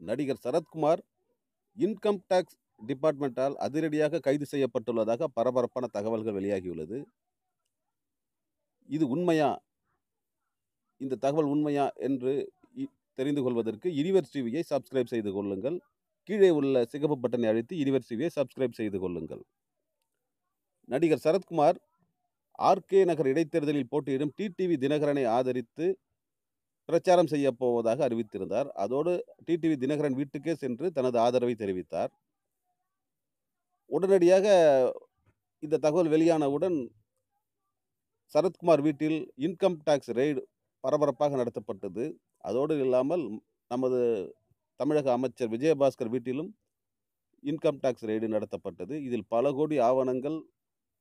நடிகர் Sarathkumar income tax டிபார்ட்மெண்ட்டால் அதிரடியாக கைது செய்யப்பட்டுள்ளதாக பரபரப்பான தகவல்கள் வெளியாகியுள்ளது. இது உண்மையா? இந்த தகவல் உண்மையா என்று தெரிந்து கொள்வதற்கு யுனிவர்ஸ் டிவியை சப்ஸ்கிரைப் செய்து கொள்ளுங்கள். கீழே உள்ள சிகப்பு பட்டனை அழுத்தி யுனிவர்ஸ் டிவியை சப்ஸ்கிரைப் செய்து கொள்ளுங்கள். நடிகர் சரத்குமார் ஆர்கே நகர் இடைத்தேர்தலில் போட்டியிடும் டிடிவி தினகரனை ஆதரித்து பிரச்சாரம் செய்ய போவதாக அறிவித்திருந்தார். அதோடு டிடிவி தினகரன் வீட்டுக்கே சென்று தனது ஆதரவை தெரிவித்தார். உடனடியாக இந்த தகவல் வெளியானவுடன் சரத்குமார் வீட்டில் இன்கம் டேக்ஸ் ரெய்டு பரபரப்பாக நடத்தப்பட்டது. அதோடு இல்லாமல் நமது தமிழக அமைச்சர் விஜயபாஸ்கர் வீட்டிலும் இன்கம் டேக்ஸ் ரெய்டு நடத்தப்பட்டது. இதில் பல கோடி ஆவணங்கள்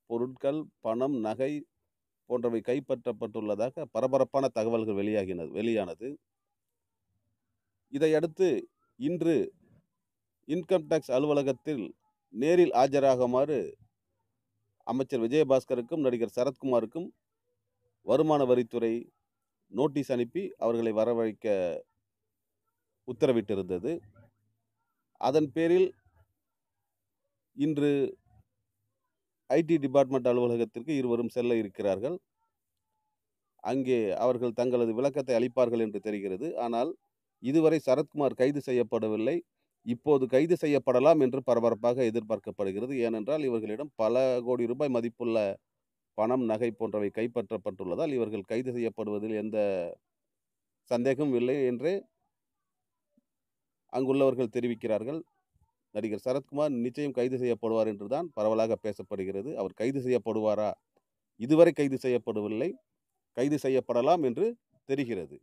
பொருட்கள் பணம் நகை போன்றவை கைப்பற்றப்பட்டுள்ளதாக பரபரப்பான தகவல்கள் வெளியாகினது வெளியானது. இதையடுத்து இன்று இன்கம் டேக்ஸ் அலுவலகத்தில் நேரில் ஆஜராகுமாறு அமைச்சர் விஜயபாஸ்கருக்கும் நடிகர் சரத்குமாருக்கும் வருமான வரித்துறை நோட்டீஸ் அனுப்பி அவர்களை வரவழைக்க உத்தரவிட்டிருந்தது. அதன் பேரில் இன்று ஐடி டிபார்ட்மெண்ட் அலுவலகத்திற்கு இருவரும் செல்ல இருக்கிறார்கள். அங்கே அவர்கள் தங்களது விளக்கத்தை அளிப்பார்கள் என்று தெரிகிறது. ஆனால் இதுவரை சரத்குமார் கைது செய்யப்படவில்லை. இப்போது கைது செய்யப்படலாம் என்று பரபரப்பாக எதிர்பார்க்கப்படுகிறது. ஏனென்றால் இவர்களிடம் பல கோடி ரூபாய் மதிப்புள்ள பணம் நகை போன்றவை கைப்பற்றப்பட்டுள்ளதால் இவர்கள் கைது செய்யப்படுவதில் எந்த சந்தேகமும் இல்லை என்றே அங்குள்ளவர்கள் தெரிவிக்கிறார்கள். நடிகர் சரத்குமார் நிச்சயம் கைது செய்யப்படுவார் என்றுதான் பரவலாக பேசப்படுகிறது. அவர் கைது செய்யப்படுவாரா? இதுவரை கைது செய்யப்படவில்லை. கைது செய்யப்படலாம் என்று தெரிகிறது.